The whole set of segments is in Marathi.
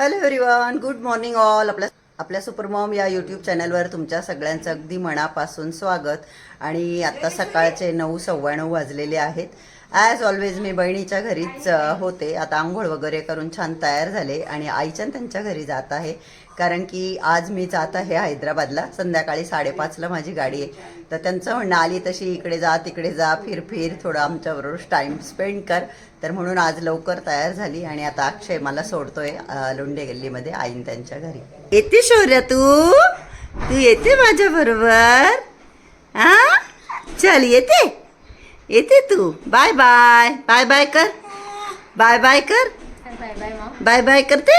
Hello everyone good morning all आपल्या आपल्या सुपरमॉम या यूट्यूब चॅनलवर तुमच्या सगळ्यांचं अगदी मनापासून स्वागत. आणि आत्ता सकाळचे नऊ सव्वाण्णव वाजलेले आहेत. ॲज ऑलवेज मी बहिणीच्या घरीच होते. आता आंघोळ वगैरे करून छान तयार झाले आणि आईच्या त्यांच्या घरी जात आहे. कारण की आज मी जात आहे हैदराबादला. संध्याकाळी साडेपाचला माझी गाडी आहे. तर त्यांचं म्हणणं आली तशी इकडे जा तिकडे जा फिर फिर थोडं आमच्याबरोबर टाईम स्पेंड कर. तर म्हणून आज लवकर तयार झाली आणि आता अक्षय मला सोडतोय लोंढे गल्लीमध्ये आईन त्यांच्या घरी. येते शौर्या तू? तू येते माझ्या बरोबर? हा चल येते. येते तू. बाय बाय बाय बाय कर. बाय बाय कर. बाय बाय मग बाय बाय करते?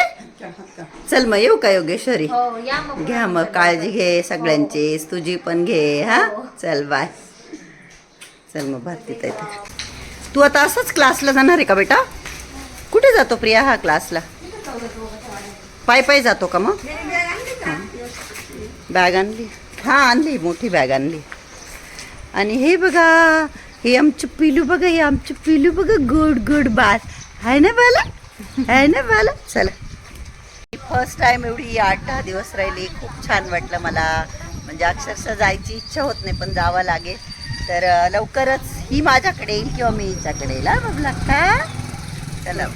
चल मग येऊ का योगेश्वरी हो घ्या मग काळजी घे सगळ्यांची. तुझी पण घे हा? हो. चल बाय. चल मग भारती तू आता असंच क्लासला जाणार आहे का बेटा? कुठे जातो प्रिया हा क्लासला? पाय पाय जातो का मग? बॅग आणली हा. आणली. मोठी बॅग आणली. आणि हे बघा हे आमचं पिलू बघा हे आमचं पिलू बघा गुड गुड बाल. आहे ना बाला? आहे ना बाला? चला. फर्स्ट टाइम एवढी आठ दहा दिवस राहिली. खूप छान वाटलं मला. म्हणजे अक्षरशः जायची इच्छा होत नाही पण जावं लागेल. तर लवकरच ही माझ्याकडे येईल किंवा मी हिच्याकडे येईल. बबला का चला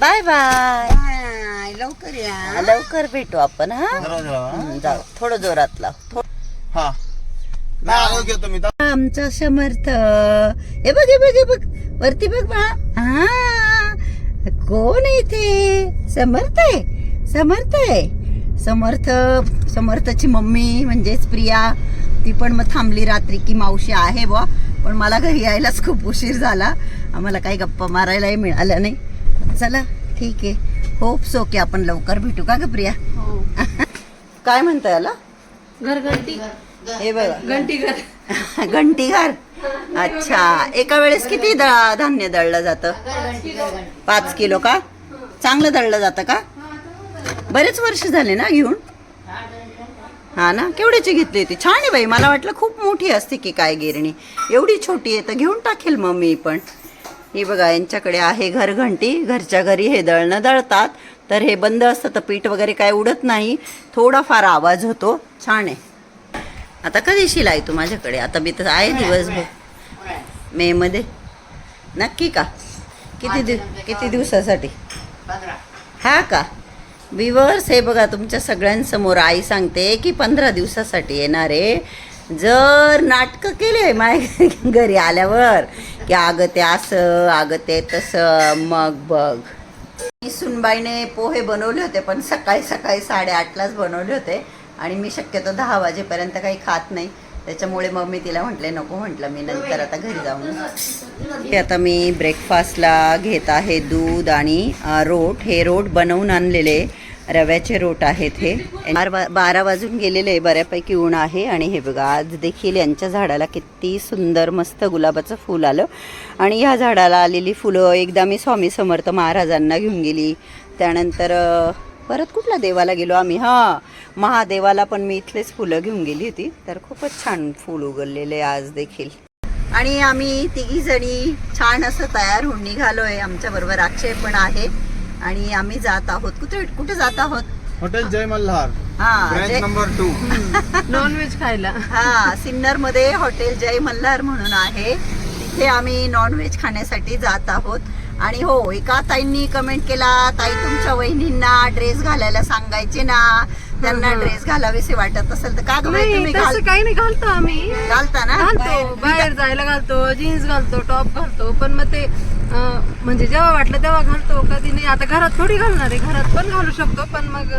बाय बाय. लवकर या. लवकर भेटू आपण हा. हं, जाऊ. थोडं जोरात लाव. आमचा समर्थ. हे बघ हे बघ हे बघ. वरती बघ बा हा. कोण इथे? समर्थ आहे. समर्थ आहे. समर्थ समर्थची मम्मी म्हणजेच प्रिया ती पण मग थांबली रात्री की मावशी आहे बुवा. पण मला घरी यायलाच खूप उशीर झाला. आम्हाला काही गप्पा मारायलाही मिळालं नाही. चला ठीक आहे. होप सो की आपण लवकर भेटू का ग प्रिया? हो. काय म्हणता याला? घरघंटी. हे बघा. घंटी घर घंटी घर अच्छा. एका वेळेस किती द- धान्य दळलं जातं? पाच किलो का? चांगलं दळलं जातं का? बरेच वर्ष झाले ना घेऊन? हा ना? केवढ्याची घेतली होती? छान आहे बाई. मला वाटलं खूप मोठी असते की काय गिरणी. एवढी छोटी आहे तर घेऊन टाकेल मग मी पण. ही बघा यांच्याकडे आहे घरघंटी. घरच्या घरी हे दळणं दळतात. तर हे बंद असतं तर पीठ वगैरे काय उडत नाही. थोडाफार आवाज होतो. छान आहे. आता कधी शिलाई तू माझ्याकडे? आता मी तर आहे दिवसभर. मे मध्ये. नक्की का? किती दिव किती दिवसासाठी? हा का? विवर्स हे बघा तुमच्या सगळ्यांसमोर आई सांगते की पंधरा दिवसासाठी येणार आहे जर नाटकं केले माय घरी आल्यावर की अगं ते असं अगं ते तसं मग बघ. मी सुनबाईने पोहे बनवले होते पण सकाळी सकाळी साडेआठलाच बनवले होते. आणि मी शक्यतो दहा वाजेपर्यंत काही खात नाही. त्याच्यामुळे मग मी तिला म्हटले नको म्हटलं मी नंतर आता घरी जाऊन हे आता मी ब्रेकफास्टला घेत आहे दूध आणि रोट. हे रोट बनवून आणलेले रव्याचे रोट आहेत हे. बार बारा वाजून गेलेले आहे बऱ्यापैकी ऊन आहे आणि हे बघा आज देखील यांच्या झाडाला किती सुंदर मस्त गुलाबाचं फूल आलं. आणि ह्या झाडाला आलेली फुलं एकदा मी स्वामी समर्थ महाराजांना घेऊन गेली. त्यानंतर परत कुठल्या देवाला गेलो आम्ही? हां महादेवाला पण मी इथलेच फुलं घेऊन गेली होती. तर खूपच छान फूल उगललेले आज देखील. आणि आम्ही तिघी जणी छान असं तयार होऊन निघालोय. आमच्या बरोबर अक्षय पण आहे. आणि आम्ही जात आहोत. कुठे कुठे जात आहोत? हॉटेल जय मल्हार. हा नंबर टू. नॉनव्हेज खायला. हा सिन्नरमध्ये हॉटेल जय मल्हार म्हणून आहे. तिथे आम्ही नॉनव्हेज खाण्यासाठी जात आहोत. आणि हो एका ताईंनी कमेंट केला ताई तुमच्या वहिनींना ड्रेस घालायला सांगायचे ना. त्यांना ड्रेस घालावेसे वाटत असेल तर का तुम्ही काही नाही घालतो आम्ही. घालता ना? घालतो. बाहेर जायला घालतो जीन्स घालतो टॉप घालतो. पण मग ते म्हणजे जेव्हा वाटलं तेव्हा घालतो. कधी नाही. आता घरात थोडी घालणार आहे. घरात पण घालू शकतो. पण मग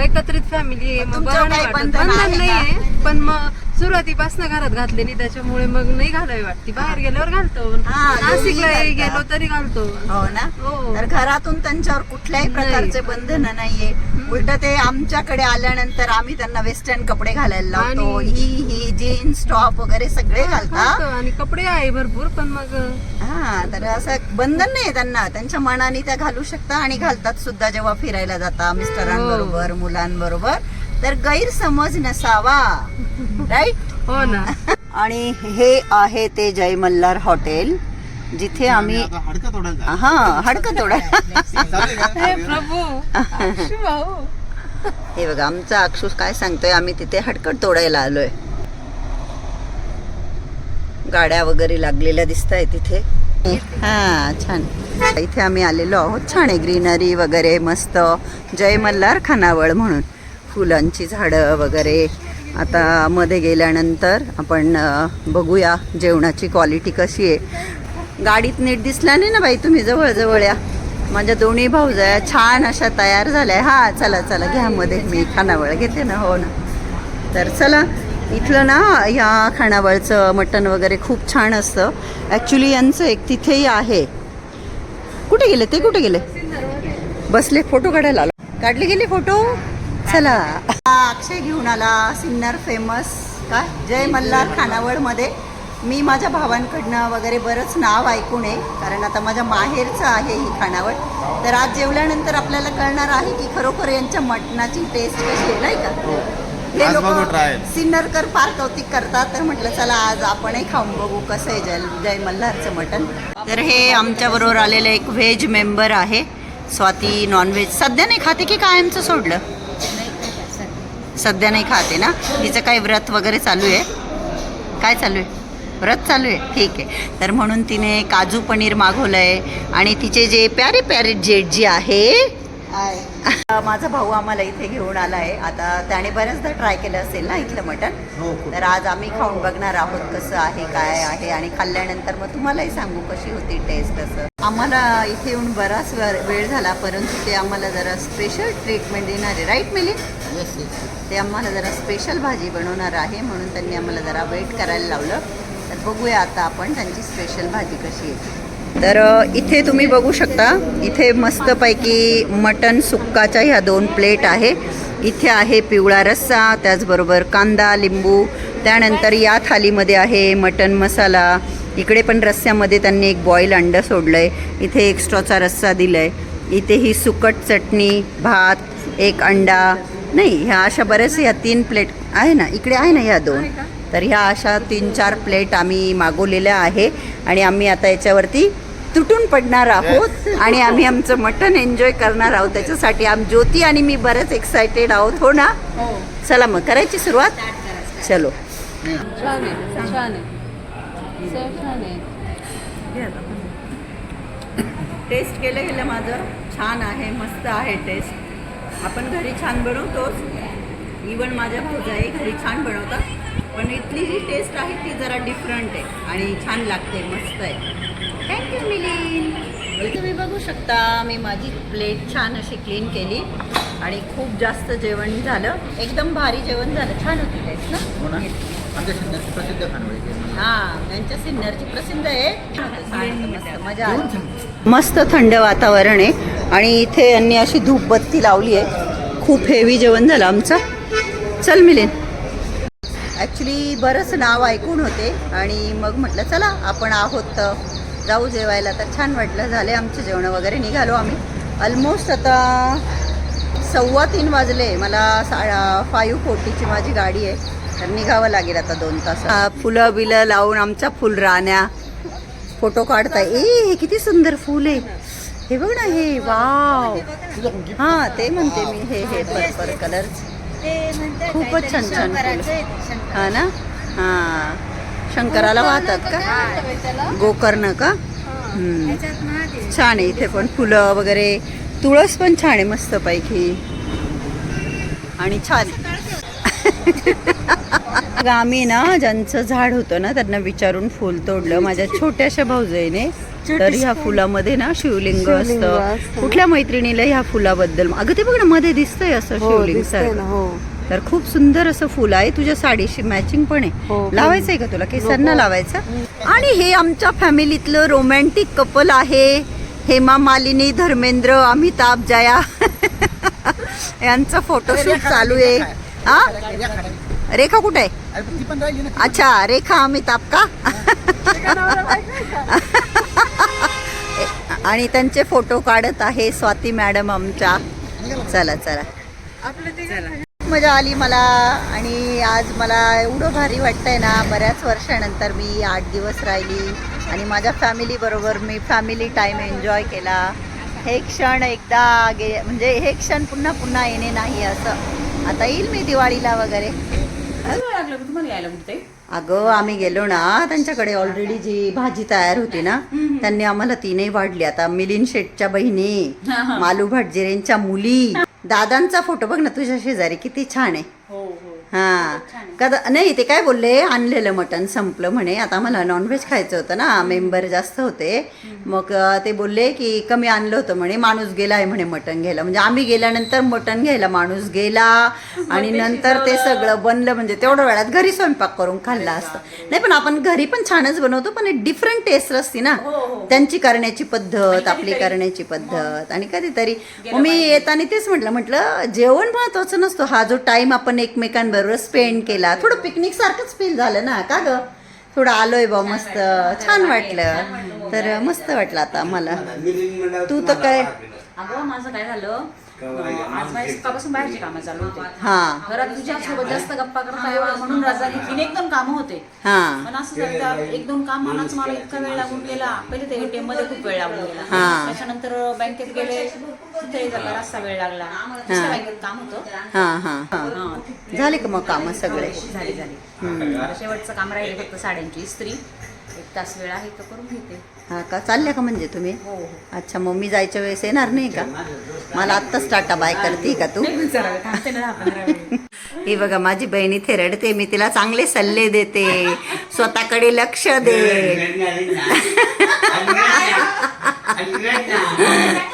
एकत्रित फॅमिली आहे. मग बरं नाही पण मग सुरुवातीपासून घरात घातले नाही त्याच्यामुळे मग नाही घालावी वाटते. बाहेर गेल्यावर घालतो. हा, नाशिकला दोन्ही गेलो. तरी घालतो. हो ना? हो. तर घरातून त्यांच्यावर कुठल्याही प्रकारचे बंधन नाहीये. उलट ते आमच्याकडे आल्यानंतर आम्ही त्यांना वेस्टर्न कपडे घालायला लावतो. आणि- ही ही जीन्स टॉप वगैरे सगळे घालतो. घालतात आणि कपडे आहे भरपूर पण मग हा तर असं बंधन नाही त्यांना. त्यांच्या मनाने त्या घालू शकता आणि घालतात सुद्धा जेव्हा फिरायला जाता मिस्टरांबरोबर मुलांबरोबर. तर गैरसमज नसावा. राईट हो ना. आणि हे आहे ते जय मल्हार हॉटेल जिथे आम्ही आता हाडकं तोडायला हा हडकं तोडा? हे हे बघा आमचा अक्षूस काय सांगतोय आम्ही तिथे हडकट तोडायला आलोय. गाड्या वगैरे लागलेल्या दिसत आहे तिथे. हा छान. इथे आम्ही आलेलो आहोत छान आहे ग्रीनरी वगैरे मस्त. जय मल्हार खानावळ म्हणून. फुलांची झाडं वगैरे. आता मध्ये गेल्यानंतर आपण बघूया जेवणाची क्वालिटी कशी आहे. गाडीत नीट दिसला नाही ना बाई तुम्ही जवळजवळ या. माझ्या दोन्ही भाऊजया छान अशा तयार झाल्या. हा चला चला घ्या मध्ये. मी खानावळ घेते ना हो ना. तर चला इथलं ना ह्या खानावळचं मटण वगैरे खूप छान असतं. ॲक्च्युली यांचं एक तिथेही आहे. कुठे गेले ते? कुठे गेले? बसले फोटो काढायला आलो. काढले गेले फोटो? चला. अक्षय घेऊन आला सिन्नर फेमस काय? जय मल्हार खानावळमध्ये. मी माझ्या भावांकडनं वगैरे बरंच नाव ऐकून आहे कारण आता माझ्या माहेरचं आहे ही खानावळ. तर आज जेवल्यानंतर आपल्याला कळणार आहे की खरोखर यांच्या मटणाची टेस्ट कशी आहे नाही का? हे. आज लोक. सिन्नरकर फार कौतिक करतात तर म्हटलं चला आज आपणही खाऊन बघू कसं आहे जय जय मल्हारचं मटण. तर हे आमच्याबरोबर आलेलं एक व्हेज मेंबर आहे स्वाती नॉनव्हेज सध्या नाही खाते की कायमचं सोडलं? सध्या नाही खाते ना. तिचं काही व्रत वगैरे चालू आहे. काय चालू आहे? व्रत चालू आहे. ठीक आहे. तर म्हणून तिने काजू पनीर मागवलं आहे आणि तिचे जे प्यारे प्यारे जेट जे आहे. माझा भाऊ आम्हाला इथे घेऊन आला आहे आता त्याने बऱ्याचदा ट्राय केलं असेल ना इथलं मटण? हो. तर आज आम्ही खाऊन बघणार आहोत कसं आहे काय आहे आणि खाल्ल्यानंतर मग तुम्हालाही सांगू कशी होती टेस्ट असं. आम्हाला इथे येऊन बराच वेळ वेळ झाला परंतु ते आम्हाला जरा स्पेशल ट्रीटमेंट देणार आहे. राईट मिली ते आम्हाला जरा स्पेशल भाजी बनवणार आहे म्हणून त्यांनी आम्हाला जरा वेट करायला लावलं. तर बघूया आता आपण त्यांची स्पेशल भाजी कशी आहे. तर इथे तुम्ही बघू शकता इथे मस्तपैकी मटन सुक्काच्या ह्या दोन प्लेट आहे. इथे आहे पिवळा रस्सा त्याचबरोबर कांदा लिंबू त्यानंतर या थालीमध्ये आहे मटन मसाला इकडे पण रस्स्यामध्ये त्यांनी एक बॉईल अंडं सोडलं आहे इथे एक्स्ट्राचा रस्सा दिला आहे इथे ही सुकट चटणी भात एक अंडा. नाही ह्या अशा बऱ्याच ह्या तीन प्लेट आहे ना इकडे आहे ना ह्या दोन. तर ह्या अशा तीन चार प्लेट आम्ही मागवलेल्या आहे आणि आम्ही आता याच्यावरती तुटून पडणार आहोत आणि आम्ही आमचं मटण एन्जॉय करणार आहोत. त्याच्यासाठी आम ज्योती आणि मी बरंच एक्सायटेड आहोत हो ना? चला मग करायची सुरुवात? चलो. छान आहे छान आहे टेस्ट केलं गेलं माझं. छान आहे मस्त आहे टेस्ट आपण घरी छान बनवतोच. इवन माझ्या भाऊजाई घरी छान बनवतात. पण इथली जी टेस्ट आहे ती जरा डिफरंट आहे आणि छान लागते मस्त आहे. थँक्यू मिलिन तुम्ही बघू शकता मी माझी प्लेट छान अशी क्लीन केली आणि खूप जास्त जेवण झालं. एकदम भारी जेवण झालं. छान होती टेस्ट ना? हो ना. आमच्या प्रसिद्ध खानवळी. हां त्यांच्या सिन्नरची प्रसिद्ध आहे. मस्त मजा आली. मस्त थंड वातावरण आहे. आणि इथे यांनी अशी धूपबत्ती लावली आहे. खूप हेवी जेवण झालं आमचं. चल मिलिन ॲक्च्युली बरंच नाव ऐकून होते. आणि मग म्हटलं चला आपण आहोत तर जाऊ जेवायला. तर छान वाटलं. झाले आमचे जेवण वगैरे. निघालो आम्ही. ऑलमोस्ट आता सव्वा तीन वाजले. मला सा फाईव्ह फोर्टीची माझी गाडी आहे. तर निघावं लागेल आता दोन तास. फुलं बिलं लावून आमच्या फुल राण्या. फोटो काढताय. ए हे किती सुंदर फुल आहे. हे बघ ना हे वाव. हां ते म्हणते मी हे हे पर्पल कलर खूपच छान छान हा ना? हां. शंकराला वाहतात का? गोकर्ण का? छान आहे इथे पण फुलं वगैरे. तुळस पण छान आहे मस्त पैकी. आणि छान. आम्ही ना ज्यांचं झाड होतं ना त्यांना विचारून फुल तोडलं. माझ्या छोट्याशा भाऊजाईने. तर ह्या फुलामध्ये ना शिवलिंग असतं. कुठल्या मैत्रिणीला ह्या फुलाबद्दल? अगं ते बघ ना मध्ये दिसतंय असं हो शिवलिंग सारखं. हो. तर खूप सुंदर असं फुल आहे. तुझ्या साडीशी मॅचिंग पण हो, आहे पण- लावायचंय का तुला? केसांना. लावायचं? आणि हे आमच्या फॅमिलीतलं रोमॅन्टिक कपल आहे. हेमा मालिनी धर्मेंद्र अमिताभ जया. यांचा फोटोशूट चालू आहे. हा? रेखा कुठे आहे? अच्छा रेखा अमिताभ का? आणि त्यांचे फोटो काढत आहे स्वाती मॅडम आमच्या. चला चला. मजा आली मला आणि आज मला एवढं भारी वाटतंय ना बऱ्याच वर्षानंतर मी आठ दिवस राहिली आणि माझ्या फॅमिली बरोबर मी फॅमिली टाइम एन्जॉय केला. हे क्षण एकदा गे म्हणजे हे क्षण पुन्हा पुन्हा येणे नाही असं. आता येईल मी दिवाळीला वगैरे. अगं आम्ही गेलो ना त्यांच्याकडे ऑलरेडी जी भाजी तयार होती ना त्यांनी आम्हाला तीनही वाढली. आता मिलिंद शेटच्या बहिणी मालू भटजिरेंच्या मुली दादांचा फोटो बघ ना तुझ्या शेजारी किती छान आहे. हा. कदा नाही ते काय बोलले? आणलेलं मटण संपलं म्हणे. आता मला नॉनव्हेज खायचं होतं ना. मेंबर जास्त होते. मग ते बोलले की कमी आणलं होतं म्हणे. माणूस गेलाय म्हणे मटण घ्यायला. म्हणजे आम्ही गेल्यानंतर मटण घ्यायला माणूस गेला. आणि नंतर ते सगळं बनलं. म्हणजे तेवढ्या वेळात घरी स्वयंपाक करून खाल्ला असतं. नाही पण आपण घरी पण छानच बनवतो. पण डिफरंट टेस्ट असते ना. त्यांची करण्याची पद्धत आपली करण्याची पद्धत आणि कधीतरी. मग मी येताना तेच म्हटलं. म्हटलं जेवण महत्वाचं नसतो. हा जो टाइम आपण एकमेकांबरोबर स्पेंड केला. थोडं पिकनिक सारखंच फील झालं ना. का ग? थोडं आलोय बा मस्त. छान वाटलं. तर मस्त वाटलं आता मला. तू तर काय? अगं माझं काय झालं? आज माझ्या सकाळपासून बाहेरची कामं चालू होते. हा. घरात तुझ्या सोबत जास्त गप्पा करता यावा म्हणून रजा घेतली एक दोन कामं होते. हा. पण असं झालं का एक दोन कामांनाच मला इतका वेळ लागून गेला. पहिले ते एटीएममध्ये खूप वेळ लागून गेला. हा. त्याच्यानंतर बँकेत गेले तिथे जरा रस्ता वेळ लागला. दुसऱ्या बँकेत काम होतं. हा हा. हा हा झाले का मग कामं सगळे? झाली झाली. आता शेवटचं काम राहिले फक्त साड्यांची इस्त्री एक तास वेळ आहे तर करून घेते. हा का? चालल्या का म्हणजे तुम्ही? हो हो. अच्छा मग मी जायच्या वेळेस येणार नाही का? मला आत्ताच टाटा बाय करते का तू. ही बघा माझी बहीण इथे रडते मी तिला चांगले सल्ले देते. स्वतःकडे लक्ष दे.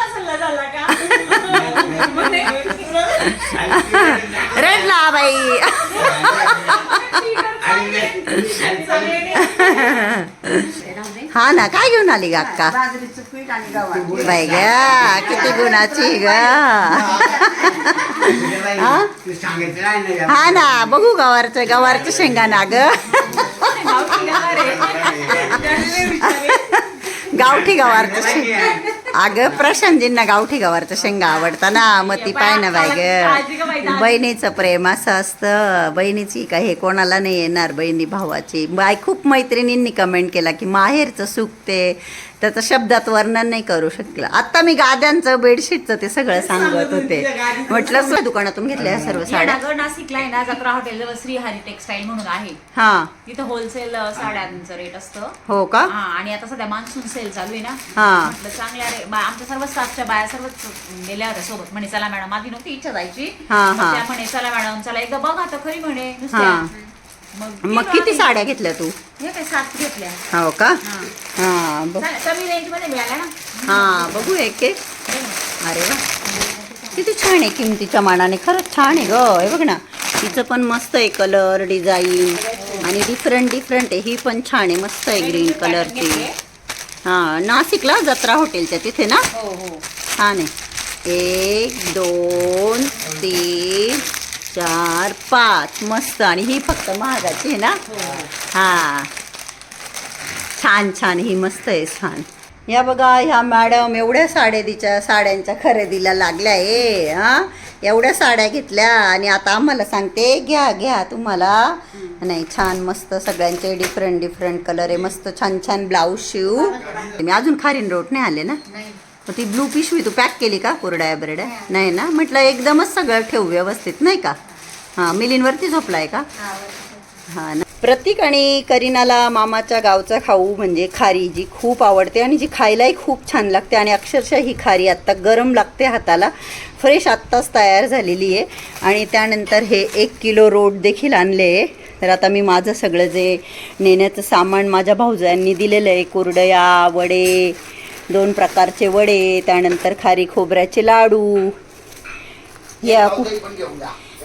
रडला बाई. हा ना काय घेऊन आली ग अक्का? बाई ग किती गुणाची ग. हा? ना बघू गवारचं गवारचं शेंगा ना ग. गावठी गवारचं शेंगा. अगं प्रशांतजींना गावठी गवारचं शेंगा आवडता ना मग ती पाय ना बाई ग. बहिणीचं प्रेम असं असतं. बहिणीची का हे कोणाला नाही येणार बहिणी भावाची. बाय खूप मैत्रिणींनी कमेंट केला की माहेरचं सुख ते त्याचं शब्दात वर्णन नाही करू शकलं. आता मी गाद्यांचं बेडशीटचं ते सगळं सांगत होते. म्हटलं "सगळ्या दुकानातून घेतल्या सर्व साड्या. नाशिकला आहे ना जत्रा हॉटेल जवळ श्रीहरी टेक्सटाईल म्हणून आहे. हा. तिथं होलसेल साड्यांचं रेट असतं. हो का? आणि आता सध्या मान्सून सेल चालू आहे ना. हा. चांगल्या बा- आमच्या सर्व स्टाफच्या बाया सर्वच गेल्या होत्या सोबत. म्हणे चला मॅडम माझी नव्हती इच्छा जायची. हा, मग हा. त्या म्हणे चला मॅडम चला एकदा बघा तर खरी म्हणे हा. मग किती. साड्या घेतल्या तू? हे काय सात घेतल्या. हो का? हा. हा बघ. चालेल, कमी रेंजमध्ये मिळाल्या ना. हा बघू एक एक. अरे वा. किती छान आहे किमतीच्या मानाने. खरंच छान आहे ग. हे बघ ना तिचं पण मस्त आहे कलर डिझाईन आणि डिफरंट डिफरंट आहे. ही पण छान आहे मस्त आहे ग्रीन कलरची हा नाशिकला जत्रा हॉटेलच्या तिथे ना? हो हो. छान आहे एक दोन तीन चार पाच. मस्त. आणि ही फक्त महागाची आहे ना? हा. छान छान. ही मस्त आहे छान. या बघा ह्या मॅडम एवढ्या साड्या तिच्या साड्यांच्या खरेदीला लागल्या आहे हा? एवढ्या साड्या घेतल्या. आणि आता आम्हाला सांगते घ्या घ्या तुम्हाला. नाही छान मस्त सगळ्यांचे डिफरंट डिफरंट कलर आहे. मस्त छान छान ब्लाऊज शिवू. मी अजून खारीन रोट नाही आले ना? मग ती ब्लू पिशवी तू पॅक केली का कुरड्या बरड्या? नाही ना? म्हटलं एकदमच सगळं ठेवू व्यवस्थित नाही का? हां मिलींवरती झोपलाय का? हां ना. प्रतीक आणि करीनाला मामाच्या गावचा खाऊ म्हणजे खारी जी खूप आवडते आणि जी खायलाही खूप छान लागते आणि अक्षरशः ही खारी आत्ता गरम लागते हाताला. फ्रेश आत्ताच तयार झालेली आहे. आणि त्यानंतर हे एक किलो रोड देखील आणले आहे. तर आता मी माझं सगळं जे नेण्याचं सामान माझ्या भाऊजांनी दिलेलं आहे कुरडया वडे दोन प्रकारचे वडे त्यानंतर खारी खोबऱ्याचे लाडू. या खूप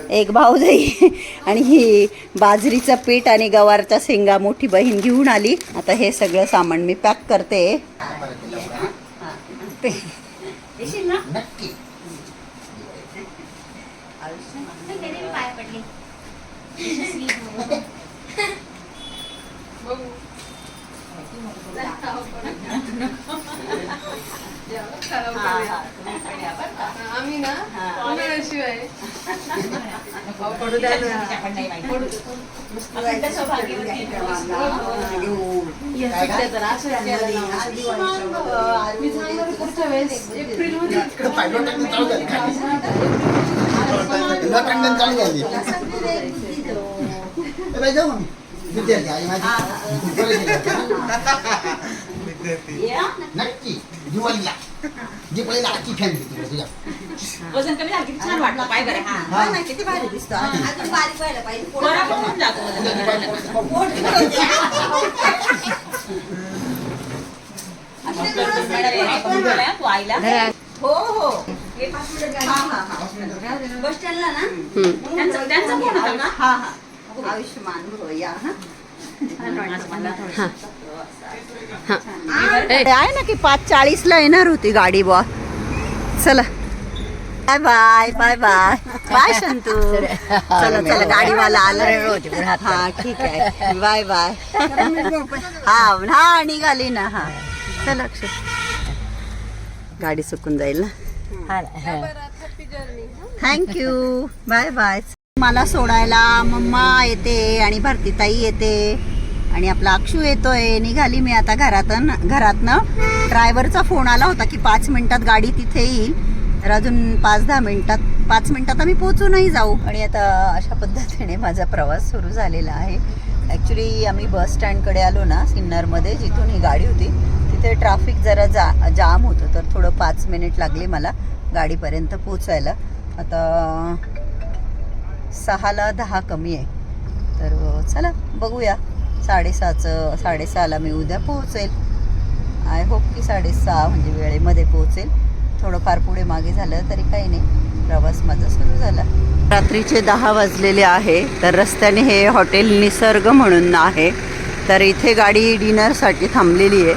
एक भाऊजाई आणि ही बाजरीचं पीठ आणि गवारच्या शेंगा मोठी बहीण घेऊन आली. आता हे सगळं सामान मी पॅक करते आम्ही पाणी ना उन्हाळ्याशिवाय काय मी सांगणार पुढच्या वेळेस एप्रिलमध्ये इकडे पायलट टाकून चालू झाली खाली. पायलट टाकून चालू झाली. ए बाई, जाऊ आम्ही. विद्यार्थी आई माझी. बरं केलं. नक्की दिवाळीला दिवाळीला आजची फॅन घेतो तुझ्या वजन कमी झालं की छान वाटलं. पाय बरं हा. हा. ना, किती भारी दिसतो. अजून बारीक व्हायला पाहिजे. बरं पण होऊन जातो वजन कमी झालं. आपण बोलाया तू आईला. हो. हो हा, हा, हा. बस स्टँडला ना? त्यांचा त्यांचा फोन होता का? हा हा. आयुष्यमान या हा. आहे ना की पाच चाळीस ला येणार होती गाडी बॉ चला. Bye bye bye bye bye शंतू चला चला गाडीवाला आला. हा ठीक आहे. बाय बाय हा हा निघाली ना हा. चला अक्षय गाडी चुकून जाईल ना? थँक्यू बाय बाय मला सोडायला मम्मा येते आणि भारतीताई येते आणि आपला अक्षू येतोय. निघाली मी आता घरातून घरातनं. ड्रायव्हरचा फोन आला होता की पाच मिनिटात गाडी तिथे येईल. तर अजून पाच दहा मिनिटात पाच मिनिटात आम्ही पोहोचूनही जाऊ. आणि आता अशा पद्धतीने माझा प्रवास सुरू झालेला आहे. ॲक्च्युली आम्ही बस स्टँडकडे आलो ना सिन्नरमध्ये जिथून ही गाडी होती. तिथे ट्रॅफिक जरा जा जाम होतं तर थोडं पाच मिनिट लागले मला गाडीपर्यंत पोचायला आता सहाला दहा कमी आहे. तर चला बघूया. साडेसहाचं साडेसहाला मी उद्या पोहोचेल. आय होप की साडेसहा म्हणजे वेळेमध्ये पोहोचेल. थोडंफार पुढे मागे झालं तरी काही नाही. प्रवास माझा सुरू झाला. रात्रीचे दहा वाजलेले आहे तर रस्त्याने हे हॉटेल निसर्ग म्हणून आहे. तर इथे गाडी डिनरसाठी थांबलेली आहे.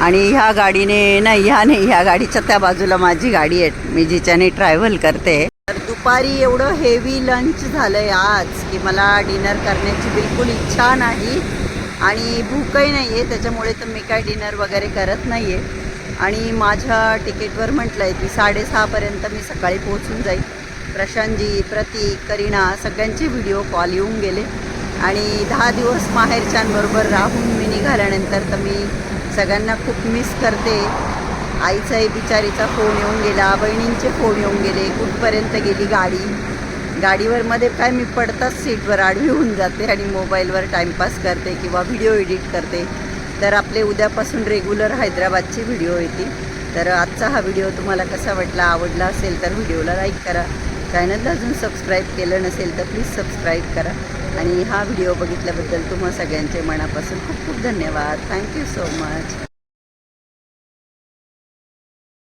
आणि ह्या गाडीने नाही ह्या नाही ह्या गाडीच्या त्या बाजूला माझी गाडी आहे. मी जिच्याने ट्रॅव्हल करते. तर दुपारी एवढं हेवी लंच झालंय आज की मला डिनर करण्याची बिलकुल इच्छा नाही. आणि भूकही नाही आहे त्याच्यामुळे तर मी काय डिनर वगैरे करत नाही आहे आणि माझ्या तिकीटवर म्हटलं आहे की साडेसहापर्यंत मी सकाळी पोहोचून जाईल प्रशांतजी प्रतीक करीना सगळ्यांचे व्हिडिओ कॉल येऊन गेले. आणि दहा दिवस माहेरच्यांबरोबर राहून मी निघाल्यानंतर तर मी सगळ्यांना खूप मिस करते. आईचाही बिचारीचा फोन येऊन गेला बहिणींचे फोन येऊन गेले कुठपर्यंत गेली गाडी? गाडीवर मध्ये काय मी पडताच सीटवर आडवी होऊन जाते आणि मोबाईलवर टाईमपास करते किंवा व्हिडिओ एडिट करते. तर आपले उद्यापासून रेग्युलर हैदराबादचे व्हिडिओ येतील तर आजचा हा व्हिडिओ तुम्हाला कसा वाटला आवडला असेल तर व्हिडिओला लाईक करा. चॅनलला अजून सबस्क्राईब केलं नसेल तर प्लीज सबस्क्राईब करा. आणि हा व्हिडिओ बघितल्याबद्दल तुम्हा सगळ्यांचे मनापासून खूप खूप धन्यवाद. Thank you so much